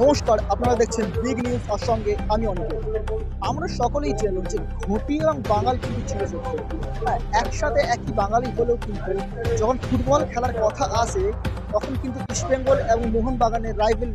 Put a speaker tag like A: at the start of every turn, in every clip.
A: নমস্কার, আপনারা দেখছেন বিগ নিউজ আর সঙ্গে আমি অনেক আমরা সকলেই জানি যে ঘটি এবং বাঙাল কিন্তু ছিল সত্য। হ্যাঁ একসাথে একই বাঙালি হলেও কিন্তু যখন ফুটবল খেলার কথা আসে, তখন কিন্তু ইস্টবেঙ্গল এবং মোহনবাগানের রাইভেল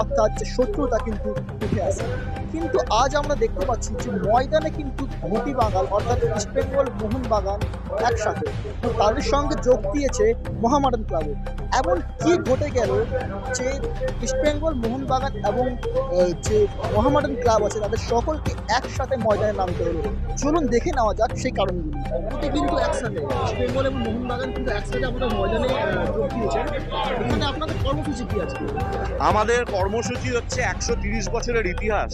A: অর্থাৎ শত্রুতা কিন্তু উঠে আসে। কিন্তু আজ আমরা দেখতে পাচ্ছি যে ময়দানে কিন্তু ঘটি বাঙাল অর্থাৎ ইস্ট ইস্টবেঙ্গল মোহনবাগান একসাথে। তো তাদের সঙ্গে যোগ দিয়েছে মহামাডান ক্লাবে এমন কি ঘটে গেল যে ইস্ট ইস্টবেঙ্গল মোহনবাগান এবং যে মোহামেডান ক্লাব আছে তাদের সকলকে একসাথে ময়দানে নামতে হলো। চলুন দেখে নেওয়া যাক সেই কারণগুলি। দুটি কিন্তু একসাথে। ইস্টবেঙ্গল এবং মোহনবাগান কিন্তু একসাথে আমাদের ময়দানে যোগ দিয়েছেন এখানে আপনাদের কর্মসূচি কি আছে
B: আমাদের কর্মসূচি হচ্ছে একশো তিরিশ বছরের ইতিহাস।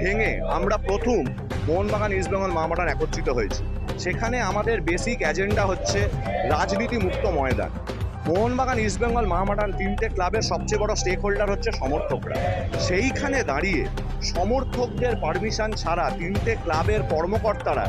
B: ভেঙে আমরা প্রথম মোহনবাগান ইস্টবেঙ্গল মামাটান একত্রিত হয়েছি। সেখানে আমাদের বেসিক এজেন্ডা হচ্ছে রাজনীতি মুক্ত ময়দান মোহনবাগান ইস্টবেঙ্গল মাহমাটান তিনটে ক্লাবের সবচেয়ে বড় স্টেক হোল্ডার হচ্ছে সমর্থকরা। সেইখানে দাঁড়িয়ে সমর্থকদের পারমিশন ছাড়া তিনটে ক্লাবের কর্মকর্তারা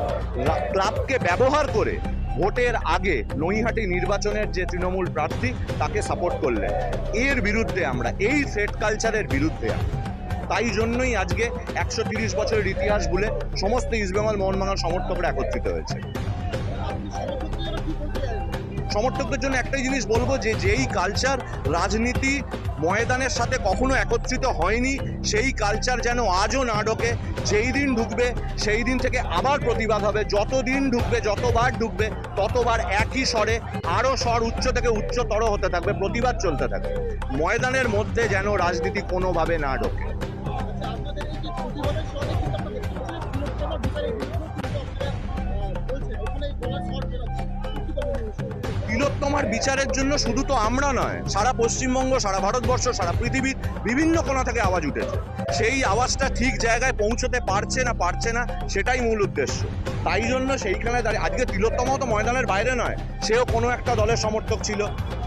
B: ক্লাবকে ব্যবহার করে ভোটের আগে নৈহাটি নির্বাচনের যে তৃণমূল প্রার্থী তাকে সাপোর্ট করলেন। এর বিরুদ্ধে আমরা, এই সেট কালচারের বিরুদ্ধে আমরা। তাই জন্যই আজকে একশো তিরিশ বছরের ইতিহাস বলে সমস্ত ইস্টবেঙ্গল মোহনবাগান সমর্থকরা একত্রিত হয়েছে। সমর্থকদের জন্য একটাই জিনিস বলব যে, যেই কালচার রাজনীতি ময়দানের সাথে কখনো একত্রিত হয়নি, সেই কালচার যেন আজও না ঢোকে, যেই দিন ঢুকবে, সেই দিন থেকে আবার প্রতিবাদ হবে। যত দিন ঢুকবে, যতবার ঢুকবে, ততবার একই স্বরে আরও স্বর উচ্চ থেকে উচ্চতর হতে থাকবে, প্রতিবাদ চলতে থাকবে। ময়দানের মধ্যে যেন রাজনীতি কোনোভাবে না ঢোকে। তিলোত্তমার বিচারের জন্য শুধু তো আমরা নয়, সারা পশ্চিমবঙ্গ, সারা ভারতবর্ষ, সারা পৃথিবীর বিভিন্ন কোণা থেকে আওয়াজ উঠেছে। সেই আওয়াজটা ঠিক জায়গায় পৌঁছতে পারছে না পারছে না, সেটাই মূল উদ্দেশ্য। তাই জন্য সেইখানে দাঁড়িয়ে, আজকে তিলোত্তমাও তো ময়দানের বাইরে নয়, সেও কোনো একটা দলের সমর্থক ছিল,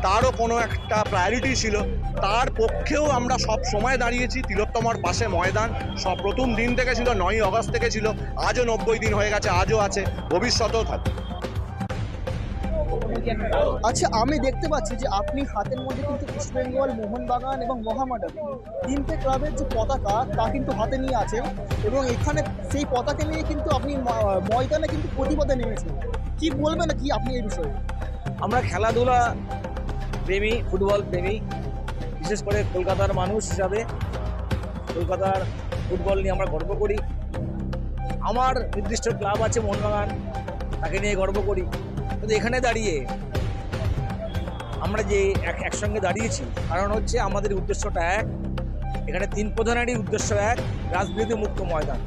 B: তারও কোনো একটা প্রায়োরিটি ছিল, তার পক্ষেও আমরা সব সময় দাঁড়িয়েছি, তিলোত্তমার পাশে ময়দান সব প্রথম দিন থেকে ছিল, নয়ই অগস্ট থেকে ছিল, আজও নব্বই দিন হয়ে গেছে, আজও আছে, ভবিষ্যতেও থাকবে।
A: আচ্ছা আমি দেখতে পাচ্ছি যে আপনি হাতের মধ্যে কিন্তু ইস্টবেঙ্গল মোহনবাগান এবং মহামাডান তিনটে ক্লাবের যে পতাকা, তা কিন্তু হাতে নিয়ে আছেন এবং এখানে সেই পতাকা নিয়ে কিন্তু আপনি ময়দানে কিন্তু প্রতিবাদে নেমেছেন। কি বলবেন কি আপনি এই বিষয়ে?
C: আমরা খেলাধুলা প্রেমী, ফুটবল প্রেমী, বিশেষ করে কলকাতার মানুষ হিসাবে কলকাতার ফুটবল নিয়ে আমরা গর্ব করি। আমার নির্দিষ্ট ক্লাব আছে মোহনবাগান তাকে নিয়ে গর্ব করি। কিন্তু এখানে দাঁড়িয়ে আমরা যে এক, একসঙ্গে দাঁড়িয়েছি, কারণ হচ্ছে আমাদের উদ্দেশ্যটা এক, এখানে তিন প্রধানেরই উদ্দেশ্য এক, রাজনীতি মুক্ত ময়দান।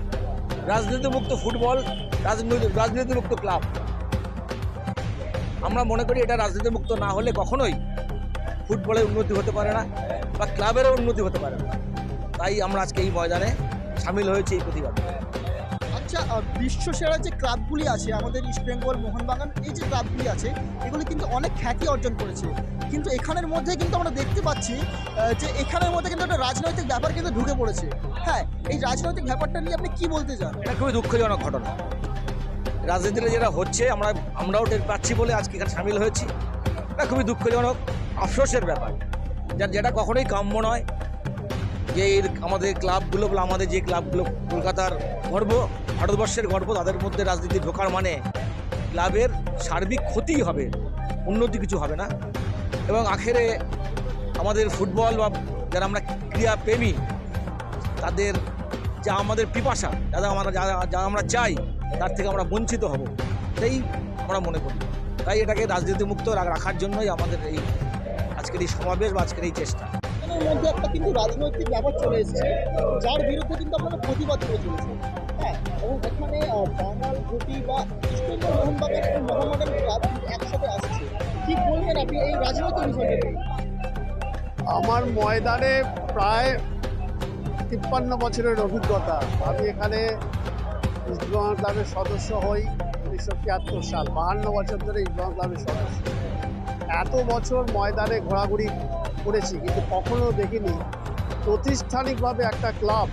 C: রাজনীতি মুক্ত ফুটবল, রাজনীতি রাজনীতি মুক্ত ক্লাব। আমরা মনে করি এটা রাজনীতি মুক্ত না হলে কখনোই ফুটবলের উন্নতি হতে পারে না, বা ক্লাবেরও উন্নতি হতে পারে না। তাই আমরা আজকে এই ময়দানে সামিল হয়েছি এই প্রতিবাদে।
A: আচ্ছা আহ, বিশ্বসেরা যে ক্লাবগুলি আছে আমাদের ইস্ট বেঙ্গল মোহনবাগান এই যে ক্লাবগুলি আছে এগুলি কিন্তু অনেক খ্যাতি অর্জন করেছে। কিন্তু এখানের মধ্যে কিন্তু আমরা দেখতে পাচ্ছি যে এখানের মধ্যে কিন্তু একটা রাজনৈতিক ব্যাপার কিন্তু ঢুকে পড়েছে। হ্যাঁ এই রাজনৈতিক ব্যাপারটা নিয়ে আপনি কি বলতে চান?
C: এটা খুবই দুঃখজনক ঘটনা। রাজনীতিতে যেটা হচ্ছে আমরা আমরাও টের পাচ্ছি বলে আজকে এখানে সামিল হয়েছি। এটা খুবই দুঃখজনক আফসোসের ব্যাপার। যার যেটা কখনোই কাম্য নয় যে আমাদের ক্লাবগুলো আমাদের যে ক্লাবগুলো কলকাতার গর্ব ভারতবর্ষের গর্ব তাদের মধ্যে রাজনীতি ঢোকার মানে ক্লাবের সার্বিক ক্ষতিই হবে, উন্নতি কিছু হবে না। এবং আখেরে আমাদের ফুটবল বা যারা আমরা ক্রীড়া প্রেমী তাদের যা আমাদের পিপাসা, যারা আমরা যা যা আমরা চাই, তার থেকে আমরা বঞ্চিত হব সেই আমরা মনে করি। তাই এটাকে রাজনীতি মুক্ত রাখার জন্যই আমাদের এই আজকের এই সমাবেশ বা আজকের এই চেষ্টা।
A: একটা কিন্তু রাজনৈতিক ব্যাপার চলে এসেছে, যার বিরুদ্ধে কিন্তু আপনারা প্রতিবাদ করে চলেছে হ্যাঁ এবং এখানে বাঙাল ঘটি বা ইস্টবেঙ্গল মোহনবাগান এবং ক্লাব একসাথে আসছে। কি বলবেন আপনি? এই রাজনৈতিক
D: আমার ময়দানে প্রায় তিপ্পান্ন বছরের অভিজ্ঞতা। আমি এখানে ইস্টবেঙ্গল ক্লাবের সদস্য হই উনিশশো তিয়াত্তর সাল, বাহান্ন বছর ধরে ইস্টবেঙ্গল ক্লাবের সদস্য। এত বছর ময়দানে ঘোরাঘুরি করেছি, কিন্তু কখনো দেখিনি। প্রাতিষ্ঠানিকভাবে একটা ক্লাব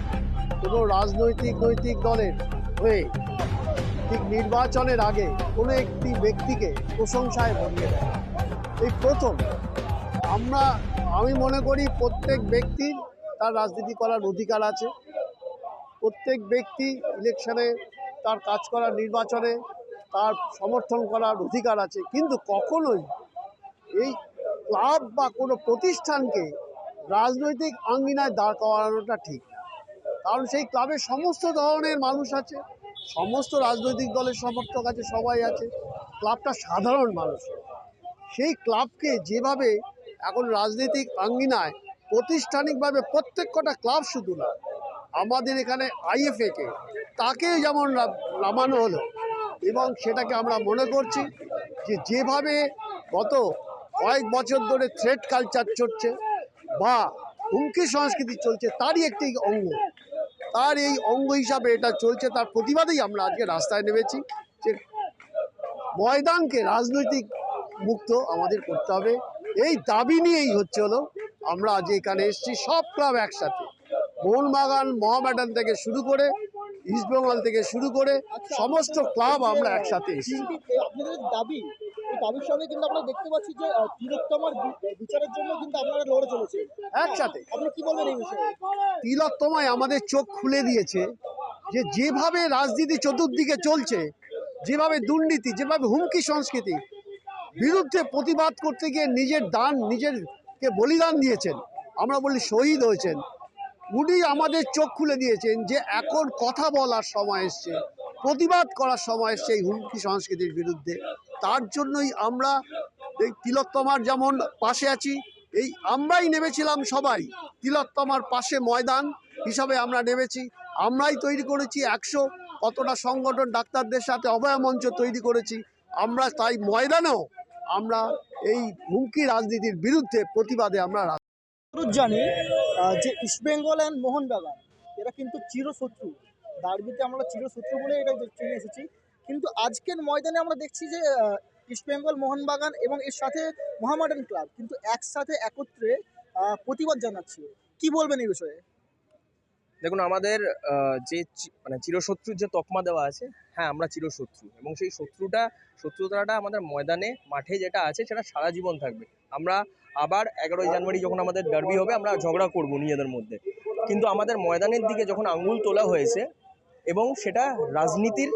D: কোনো রাজনৈতিক নৈতিক দলের হয়ে ঠিক নির্বাচনের আগে কোনো একটি ব্যক্তিকে প্রশংসায় ভরিয়ে দেয়। এই প্রথম আমরা, আমি মনে করি প্রত্যেক ব্যক্তির তার রাজনীতি করার অধিকার আছে। প্রত্যেক ব্যক্তি ইলেকশনে তার কাজ করার নির্বাচনে তার সমর্থন করার অধিকার আছে। কিন্তু কখনোই এই ক্লাব বা কোনো প্রতিষ্ঠানকে রাজনৈতিক আঙ্গিনায় দাঁড় করানোটা ঠিক। কারণ সেই ক্লাবে সমস্ত ধরনের মানুষ আছে, সমস্ত রাজনৈতিক দলের সমর্থক আছে, সবাই আছে। ক্লাবটা সাধারণ মানুষ। সেই ক্লাবকে যেভাবে এখন রাজনৈতিক আঙ্গিনায় প্রতিষ্ঠানিকভাবে প্রত্যেক কটা ক্লাব শুধু না, আমাদের এখানে আইএফএ কে তাকে যেমন নামানো হলো এবং সেটাকে আমরা মনে করছি যে যেভাবে গত কয়েক বছর ধরে থ্রেড কালচার চলছে বা হুমকি সংস্কৃতি চলছে, তারই একটি অঙ্গ। তার এই অঙ্গ হিসাবে এটা চলছে, তার প্রতিবাদেই আমরা আজকে রাস্তায় নেমেছি। যে ময়দানকে রাজনৈতিক মুক্ত আমাদের করতে হবে। এই দাবি নিয়েই হচ্ছে হলো, আমরা আজ এখানে এসেছি, সব ক্লাব একসাথে। মোহনবাগান, মহামেডান থেকে শুরু করে, ইস্টবেঙ্গল থেকে শুরু করে, সমস্ত ক্লাব আমরা একসাথে এসেছি।
A: দাবি দাবির সঙ্গে কিন্তু আমরা দেখতে পাচ্ছি যে তিলোত্তমার বিচারের জন্য কিন্তু আপনারা লড়ে চলেছে।
D: একসাথে।
A: আপনি কি বলবেন এই বিষয়ে?
D: তিলোত্তমায় আমাদের চোখ খুলে দিয়েছে যে যেভাবে রাজনীতি চতুর্দিকে চলছে যেভাবে দুর্নীতি যেভাবে হুমকি সংস্কৃতি বিরুদ্ধে প্রতিবাদ করতে গিয়ে নিজের দান নিজেরকে বলিদান দিয়েছেন আমরা বলি শহীদ হয়েছেন উনি আমাদের চোখ খুলে দিয়েছেন যে এখন কথা বলার সময় এসছে প্রতিবাদ করার সময় এসছে এই হুমকি সংস্কৃতির বিরুদ্ধে। তার জন্যই আমরা এই তিলোত্তমার যেমন পাশে আছি, এই আমরাই নেমেছিলাম সবাই। তিলোত্তমার পাশে ময়দান হিসাবে আমরা নেমেছি। আমরাই তৈরি করেছি একশো কতটা সংগঠন ডাক্তারদের সাথে অভয় মঞ্চ তৈরি করেছি। আমরা তাই ময়দানেও আমরা এই হুমকি রাজনীতির বিরুদ্ধে প্রতিবাদে আমরা
A: জানি যে ইস্টবেঙ্গল অ্যান্ড মোহনবাগান, এরা কিন্তু চিরশত্রু। ডার্বিতে আমরা চিরশত্রু বলে এটা চিনে এসেছি। কিন্তু আজকের ময়দানে আমরা দেখছি যে ইস্টবেঙ্গল মোহনবাগান এবং এর সাথে মোহামেডান ক্লাব কিন্তু একসাথে একত্রে প্রতিবাদ জানাচ্ছে। কি বলবেন এই বিষয়ে?
E: দেখুন, আমাদের যে মানে চিরশত্রুর যে তকমা দেওয়া আছে হ্যাঁ আমরা চিরশত্রু এবং সেই শত্রুটা, শত্রুতাটা আমাদের ময়দানে, মাঠে যেটা আছে, সেটা সারা জীবন থাকবে। আমরা আবার এগারোই জানুয়ারি যখন আমাদের ডার্বি হবে, আমরা ঝগড়া করব নিজেদের মধ্যে। কিন্তু আমাদের ময়দানের দিকে যখন আঙুল তোলা হয়েছে এবং সেটা রাজনীতির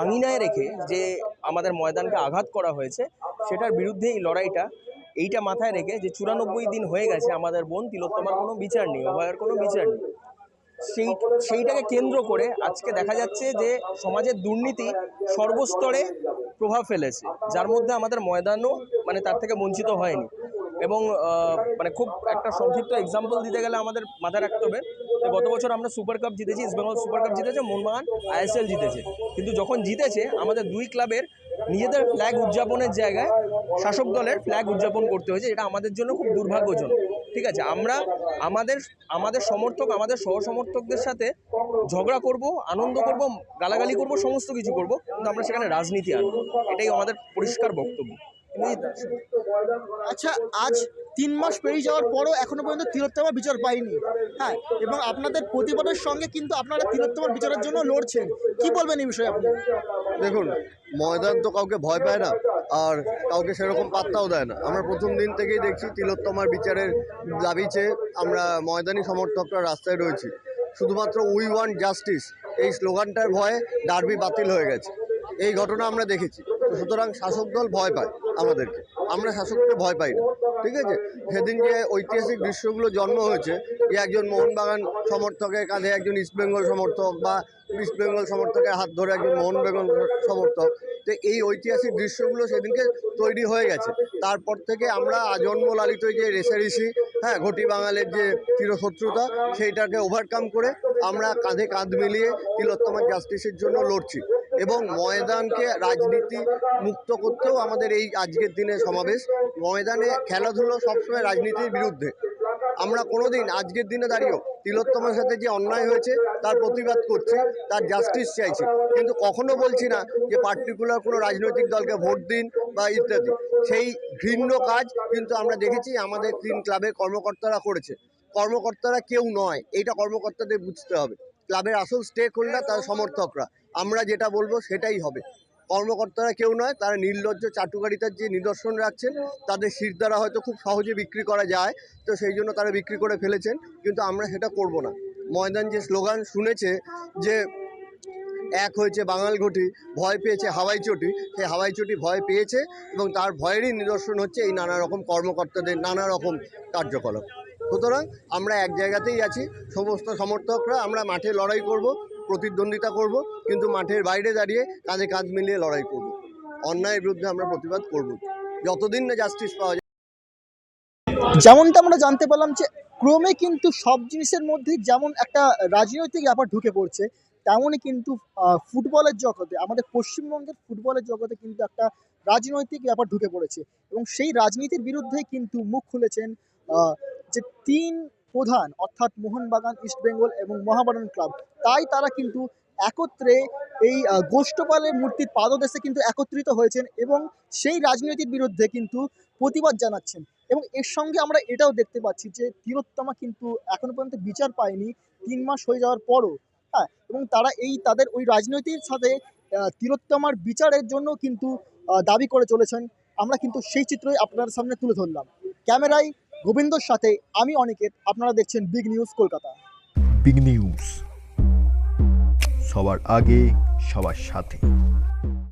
E: আঙিনায় রেখে যে আমাদের ময়দানকে আঘাত করা হয়েছে, সেটার বিরুদ্ধে এই লড়াইটা এইটা মাথায় রেখে যে চুরানব্বই দিন হয়ে গেছে আমাদের বোন তিলোত্তমার কোনো বিচার নেই, অভয়ের কোনো বিচার নেই। সেই, সেইটাকে কেন্দ্র করে আজকে দেখা যাচ্ছে যে সমাজের দুর্নীতি সর্বস্তরে প্রভাব ফেলেছে, যার মধ্যে আমাদের ময়দানও মানে তার থেকে বঞ্চিত হয়নি। এবং মানে খুব একটা সংক্ষিপ্ত এক্সাম্পল দিতে গেলে আমাদের মাথায় রাখতে হবে গত বছর আমরা সুপার কাপ জিতেছি ইস্টবেঙ্গল সুপার কাপ জিতেছে মোহনবাগান আইএসএল জিতেছে। কিন্তু যখন জিতেছে, আমাদের দুই ক্লাবের নিজেদের ফ্ল্যাগ উদযাপনের জায়গায় শাসক দলের ফ্ল্যাগ উদযাপন করতে হয়েছে এটা আমাদের জন্য খুব দুর্ভাগ্যজনক। ঠিক আছে, আমরা আমাদের আমাদের সমর্থক, আমাদের সহ সমর্থকদের সাথে ঝগড়া করব, আনন্দ করব, গালাগালি করব, সমস্ত কিছু করব, কিন্তু আমরা সেখানে রাজনীতি আনব এটাই আমাদের পরিষ্কার বক্তব্য।
A: আচ্ছা আজ তিন মাস পেরিয়ে যাওয়ার পরও এখনও পর্যন্ত তিলোত্তমার বিচার পাইনি হ্যাঁ এবং আপনাদের প্রতিবাদের সঙ্গে কিন্তু আপনারা তিলোত্তমার বিচারের জন্য লড়ছেন। কি বলবেন এই বিষয়ে আপনি?
F: দেখুন, ময়দান তো কাউকে ভয় পায় না, আর কাউকে সেরকম পাত্তাও দেয় না। আমরা প্রথম দিন থেকেই দেখছি তিলোত্তমার বিচারের দাবি চেয়ে আমরা ময়দানি সমর্থকরা রাস্তায় রয়েছি। শুধুমাত্র উই ওয়ান্ট জাস্টিস, এই স্লোগানটার ভয়ে ডার্বি বাতিল হয়ে গেছে। এই ঘটনা আমরা দেখেছি। সুতরাং শাসক দল ভয় পায় আমাদেরকে। আমরা শাসককে ভয় পাই না। ঠিক আছে? সেদিন যে ঐতিহাসিক দৃশ্যগুলো জন্ম হয়েছে যে একজন মোহনবাগান সমর্থকের কাঁধে একজন ইস্টবেঙ্গল সমর্থক বা ইস্টবেঙ্গল সমর্থকের হাত ধরে একজন মোহনবেগন সমর্থক। তো এই ঐতিহাসিক দৃশ্যগুলো সেদিনকে তৈরি হয়ে গেছে। তারপর থেকে আমরা আজন্ম লালিত যে রেসারেসি হ্যাঁ ঘটি বাঙালের যে চিরশত্রুতা, সেইটাকে ওভারকাম করে আমরা কাঁধে কাঁধ মিলিয়ে তিলোত্তমার জাস্টিসের জন্য লড়ছি। এবং ময়দানকে রাজনীতি মুক্ত করতেও আমাদের এই আজকের দিনে সমাবেশ। ময়দানে খেলাধুলো সবসময় রাজনীতির বিরুদ্ধে। আমরা কোনোদিন আজকের দিনে দাঁড়িয়েও তিলোত্তমার সাথে যে অন্যায় হয়েছে, তার প্রতিবাদ করছি, তার জাস্টিস চাইছি। কিন্তু কখনো বলছি না যে পার্টিকুলার কোনো রাজনৈতিক দলকে ভোট দিন বা ইত্যাদি। সেই ঘৃণ্য কাজ কিন্তু আমরা দেখেছি, আমাদের তিন ক্লাবের কর্মকর্তারা করেছে। কর্মকর্তারা কেউ নয়, এইটা কর্মকর্তাদের বুঝতে হবে। ক্লাবের আসল স্টেক হোল্ডার তার সমর্থকরা। আমরা যেটা বলব সেটাই হবে। কর্মকর্তারা কেউ নয়, তারা নির্লজ্জ চাটুকারিতার যে নিদর্শন রাখছেন, তাদের শির দ্বারা হয়তো খুব সহজে বিক্রি করা যায়, তো সেই জন্য তারা বিক্রি করে ফেলেছেন, কিন্তু আমরা সেটা করব না। ময়দান যে স্লোগান শুনেছে যে এক হয়েছে বাঙাল ঘটি, ভয় পেয়েছে হাওয়াই চটি, সেই হাওয়াই চটি ভয় পেয়েছে এবং তার ভয়েরই নিদর্শন হচ্ছে এই নানা রকম কর্মকর্তাদের নানা রকম কার্যকলাপ। সুতরাং আমরা এক জায়গাতেই আছি, সমস্ত সমর্থকরা, আমরা মাঠে লড়াই করব প্রতিদ্বন্দ্বিতা করব, কিন্তু মাঠের বাইরে দাঁড়িয়ে কাঁধে কাঁধ মিলিয়ে লড়াই করব। অন্যায়ের বিরুদ্ধে আমরা প্রতিবাদ করব। যতদিন না জাস্টিস পাওয়া যায়।
A: যেমনটা আমরা জানতে পারলাম যে, ক্রমে কিন্তু সব জিনিসের মধ্যে যেমন একটা রাজনৈতিক ব্যাপার ঢুকে পড়ছে, তেমনই কিন্তু ফুটবলের জগতে, আমাদের পশ্চিমবঙ্গের ফুটবলের জগতে কিন্তু একটা রাজনৈতিক ব্যাপার ঢুকে পড়েছে। এবং সেই রাজনীতির বিরুদ্ধে কিন্তু মুখ খুলেছেন যে তিন প্রধান অর্থাৎ মোহনবাগান ইস্টবেঙ্গল এবং মহাবাগান ক্লাব। তাই তারা কিন্তু একত্রে এই গোষ্ঠপালের মূর্তির পাদদেশে কিন্তু একত্রিত হয়েছেন এবং সেই রাজনীতির বিরুদ্ধে কিন্তু প্রতিবাদ জানাচ্ছেন। এবং এর সঙ্গে আমরা এটাও দেখতে পাচ্ছি যে তিলোত্তমা কিন্তু এখনও পর্যন্ত বিচার পায়নি তিন মাস হয়ে যাওয়ার পরও। হ্যাঁ এবং তারা এই তাদের ওই রাজনৈতিক সাথে আহ, তিলোত্তমার বিচারের জন্য কিন্তু দাবি করে চলেছেন। আমরা কিন্তু সেই চিত্রই আপনার সামনে তুলে ধরলাম। ক্যামেরায় গোবিন্দর সাথে আমি অনিকেত, আপনারা দেখছেন big news Kolkata.
G: Big news সবার আগে, সবার সাথে।